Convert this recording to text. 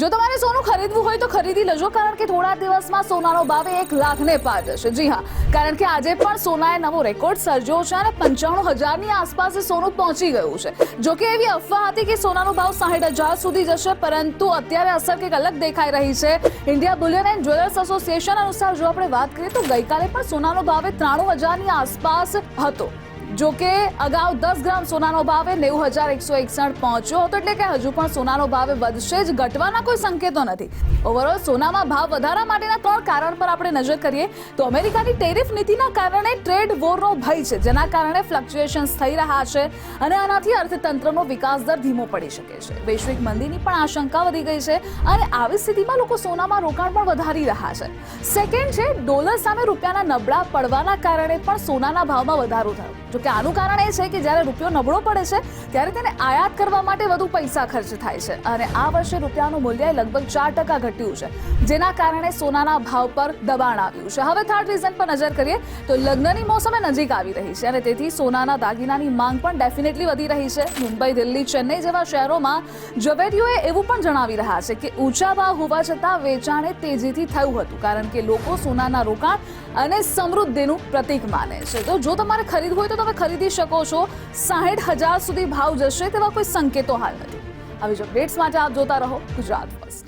જો તમારે સોનું ખરીદવું હોય તો ખરીદી લેજો, કારણ કે થોડા દિવસમાં સોનાનો ભાવ એક લાખને પાર જશે. જી હા, કારણ કે આજે પણ સોનાએ નવો રેકોર્ડ સર્જ્યો છે અને પંચાણું હજારની આસપાસ સોનું પહોંચી ગયું છે. જો કે એવી અફવા હતી કે સોનાનો ભાવ સાહીઠ હજાર સુધી જશે, પરંતુ અત્યારે અસર કંઈક અલગ દેખાઈ રહી છે. India bullion and jewellers association અનુસાર જો આપણે વાત કરીએ તો ગઈકાલે પણ સોનાનો ભાવ ત્રાણું હજારની આસપાસ હતો. જો કે અગાઉ દસ ગ્રામ સોનાનો ભાવે નેવું હજાર એકસો એકસઠ પહોંચ્યો હતો, એટલે કે હજુ પણ સોનાનો ભાવ વધશે જ ઘટવાના કોઈ સંકેતો નથી. ઓવરઓલ સોનામાં ભાવ વધારા માટેના ત્રણ કારણ પર આપણે નજર કરીએ તો અમેરિકાની ટેરિફ નીતિના કારણે ટ્રેડ વોરનો ભય છે, જેના કારણે ફ્લક્ચ્યુએશન્સ થઈ રહ્યા છે અને આનાથી અર્થતંત્રનો વિકાસ દર ધીમો પડી શકે છે. વૈશ્વિક મંદીની પણ આશંકા વધી ગઈ છે અને આવી સ્થિતિમાં લોકો સોનામાં રોકાણ પણ વધારી રહ્યા છે. સેકન્ડ છે, ડોલર સામે રૂપિયાના નબળા પડવાના કારણે પણ સોનાના ભાવમાં વધારો થયો. જો કે આનું કારણ એ છે કે જ્યારે રૂપિયો નબળો પડે છે, ત્યારે તેને આયાત કરવા માટે વધુ પૈસા ખર્ચ થાય છે. અને આ વર્ષે રૂપિયાનું મૂલ્ય લગભગ ચાર ટકા ઘટ્યું છે, જેના કારણે સોનાના ભાવ પર દબાણ આવ્યું છે. હવે થર્ડ રીઝન પર નજર કરીએ, તો લગ્નની મોસમે નજીક આવી રહી છે અને તેથી સોનાના દાગીનાની માંગ પણ ડેફિનેટલી વધી રહી છે. મુંબઈ, દિલ્હી, ચેન્નઈ જેવા શહેરોમાં ઝવેરીઓએ એવું પણ જણાવી રહ્યા છે કે ઊંચા ભાવ હોવા છતાં વેચાણે તેજીથી થયું હતું, કારણ કે લોકો સોનાના રોકાણ અને સમૃદ્ધિનું પ્રતીક માને છે. તો જો તમારે ખરીદવું હોય તો તમે ખરીદી શકો છો સાહીઠ હજાર સુધી ભાવ જશે તેવા કોઈ સંકેતો હાલ નથી. આવી જ અપડેટ્સ માટે આપ જોતા રહો ગુજરાત ફર્સ્ટ